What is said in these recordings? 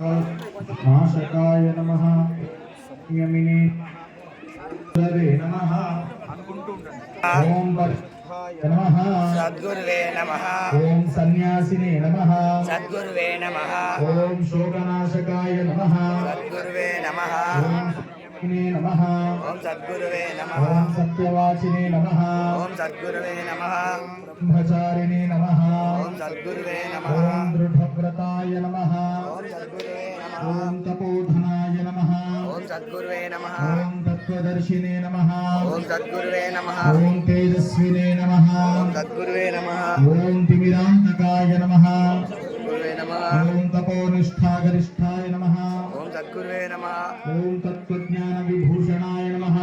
నాశకాయ నమ. యమిని. నమ. ఓం సద్గురువే నమ. ఓం సన్యాసినే నమ. సద్గురువే నమ. ఓం శోకనాశకాయ నమ. సద్గురువే నమ. సత్యనే నమ. ఓం సద్గురువే నమ. ఓం సత్యవాచినే నమ. ఓం సద్గురువే నమ. బ్రహ్మచారిణే నమ. ఓం సద్గురువే నమ. ఓం సద్గురువే నమ ఓం తత్వదర్శినే నమ ఓం సద్గురువే నమ ఓం తేజస్వినే నమ ఓం సద్గురువే నమ ఓం తిమిరాంతకాయ నమ గురువే నమ ఓం తపోనిష్టాగరిష్టాయ నమ ఓం సద్గురువే నమ ఓం తత్వజ్ఞాన విభూషణాయ నమ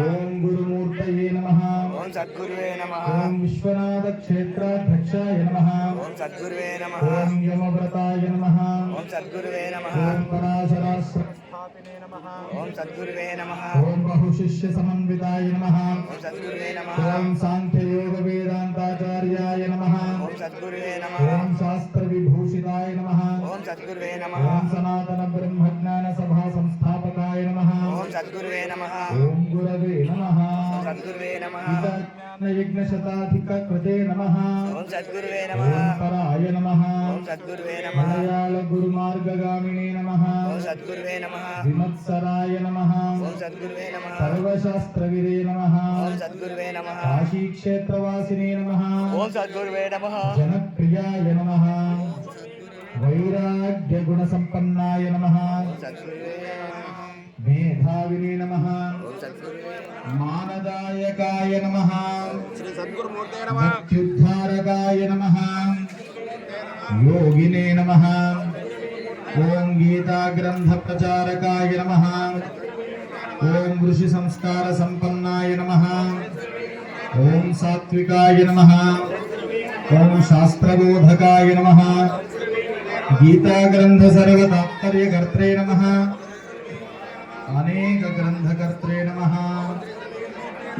ఓం గురుమూర్తయే నమ ఓం సద్గురువే నమ ఓం విశ్వనాథ క్షేత్రాధ్యక్షాయ నమ ఓం సద్గురువే నమ ఓం యమవ్రతాయ నమ ఓం సద్గురువే నమ ఓం పరాశరాశ్రస్థాపినే నమ ఓం సద్గురువే నమ ఓం బహుశిష్య సమన్వితాయ నమ ఓం సద్గురువే నమ ఓం సాంఖ్యయోగ వేదాంతాచార్యాయ నమ ఓం సద్గురువే నమ ఓం శాస్త్ర విభూషితాయ నమ ఓం సద్గురువే నమ ఓం సనాతన బ్రహ్మజ్ఞాన సభా సంస్థాపకాయ నమ ఓం సద్గురువే నమ ఓం గురవే నమ సద్గురువే నమ యజ్ఞ శతాధిక కృతే నమ ఓం సద్గురువే నమ పరాయ నమ ఓం సద్గురువే నమ మలయాళ గురుమార్గగామినే నమ ఓం సద్గురువే నమ విమత్సరాయ నమ ఓం సద్గురువే నమ సర్వశాస్త్రవిదే నమ ఓం సద్గురువే నమ కాశీక్షేత్రవాసినే నమ ఓం సద్గురువే నమ జనప్రియాయ నమ వైరాగ్య గుణ సంపన్నాయ నమ సద్గురువే నమ మేధావినే నమ ఓం సద్గురువే మానదాయకాయ నమ శ్రీ సద్గురుమూర్తే మృత్యుద్ధారకాయ నమ యోగినే నమ ఓం గీతాగ్రంథ ప్రచారకాయ నమ ఓం ఋషి సంస్కార సంపన్నాయ నమ ఓం సాత్వికాయ నమ ఓం శాస్త్రబోధకాయ నమ గీతాగ్రంథ సర్వతాత్పర్యకర్త్రే నమ అనేక గ్రంథకర్త్రే నమ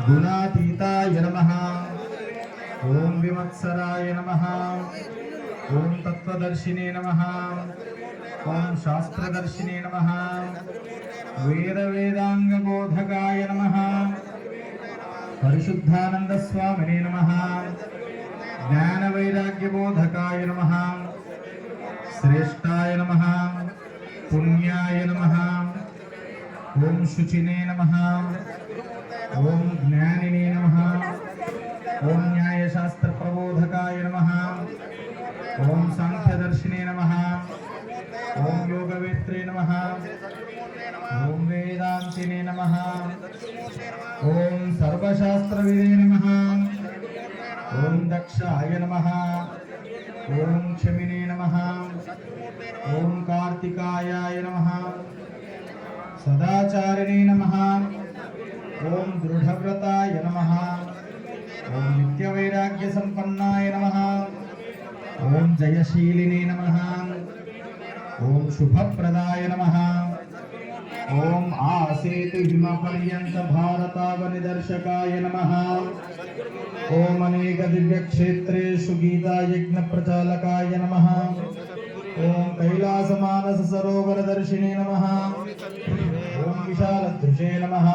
గుణాతీతాయ నమ. ఓం విమత్సరాయ నమ. ఓం తత్వదర్శినే నమ. ఓం శాస్త్రదర్శినే నమ. వేద వేదాంగబోధకాయ నమ. పరిశుద్ధానంద స్వామినే నమ. జ్ఞాన వైరాగ్యబోధకాయ నమ. శ్రేష్టాయ నమ. పుణ్యాయ నమ. ఓం శుచినే నమ. ఓం జ్ఞానినే నమ. ఓం న్యాయశాస్త్ర ప్రబోధకాయ నమ. ఓం సాంఖ్యదర్శినే నమ. ఓం యోగవేత్రే నమ. ఓం వేదాంతినే నమ. ఓం సర్వశాస్త్రవిదే నమ. ఓం దక్షాయ నమ. ఓం క్షమినే నమ. ఓం కార్తికాయాయ నమ. సదాచారిణే నమ ఓం దృఢవ్రతాయ నమ ఓం నిత్యవైరాగ్య సంపన్నాయ నమ ఓం జయశీలినే నమ ఓం శుభప్రదాయ నమ ఓం ఆసేతు హిమపర్యంత భారతావనిదర్శకాయ నమ ఓం కైలాస మానస సరోవర ప్రచాలకాయ నమ. ఓం విశాల సరోవరదర్శినే నమ. ఓం నమ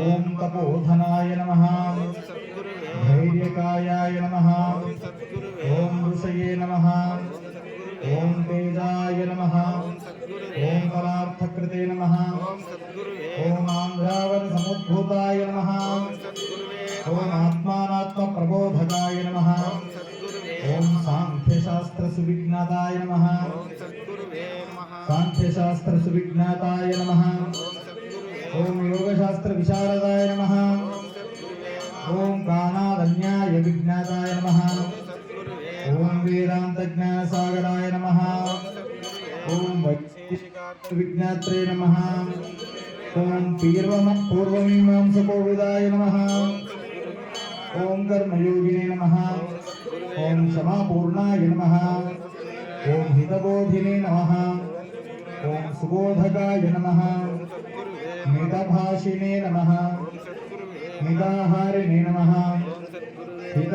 ఓం తపోధనాయ నమ. ధైర్యకాయాయ నమ. ఓం ఋషయే నమ. ఓం తేజాయ నమ. ఓం పరార్థకృతే నమ. ఓం ఆంధ్రావర సముద్భూతాయ నమ. ఓం ఆత్మానాత్మ సువిజ్ఞాతాయ నమ సాంఖ్యశాస్త్ర సువిజ్ఞాతాయ నమ ఓం యోగశాస్త్ర విశారదాయ నమ ఓం కాణాదన్యాయ విజ్ఞాతాయ నమ ఓం వేదాంత జ్ఞానసాగరాయ నమ ఓం వైశేషికార్థ విజ్ఞాత్రే నమ ఓం పూర్వమ పూర్వమీమాంసకోవిదాయ నమ ఓం కర్మయోగినే నమ ఓం క్షమాపూర్ణాయ నమ ఓం హితబోధినే నమ ఓం సుబోధకాయ నమ మితభాషినే నమ మితాహారిణే నమ హిత